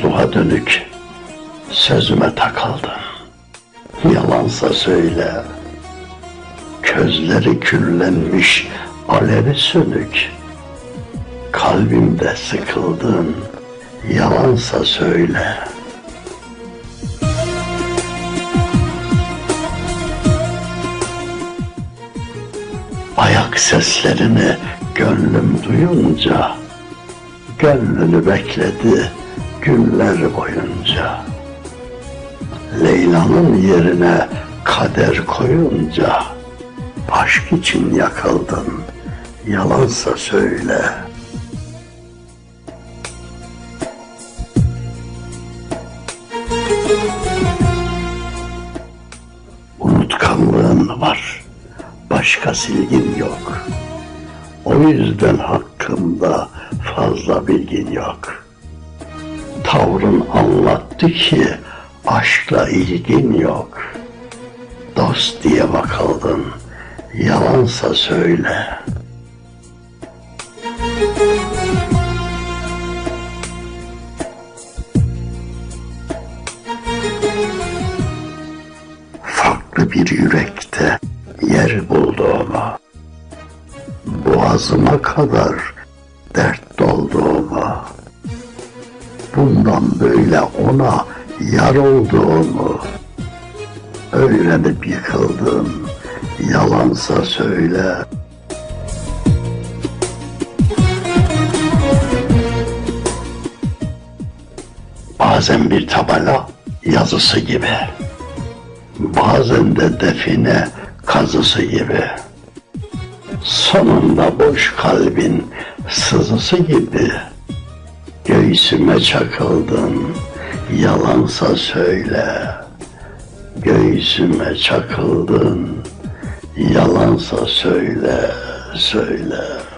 Maçluğa dönük sözüme takıldın. Yalansa söyle. Közleri küllenmiş alevi sönük. Kalbimde sıkıldın. Yalansa söyle. Ayak seslerini gönlüm duyunca Gönlünü bekledi günler boyunca. Leyla'nın yerine kader koyunca Aşk için yakıldın yalansa söyle. Unutkanlığın var. Başka silgin yok. O yüzden hakkımda fazla bilgin yok. Tavrın anlattı ki aşkla ilgin yok. Dost diye bakıldın yalansa söyle. Farklı bir yürekte yer bulduğumu Boğazıma kadar Bundan böyle ona yar olduğumu Öğrenip yıkıldım. Yalansa söyle. Bazen bir tabela yazısı gibi Bazen de define kazısı gibi. Sonunda boş kalbin sızısı gibi Göğsüme çakıldın. Yalansa söyle. Göğsüme çakıldın. Yalansa söyle söyle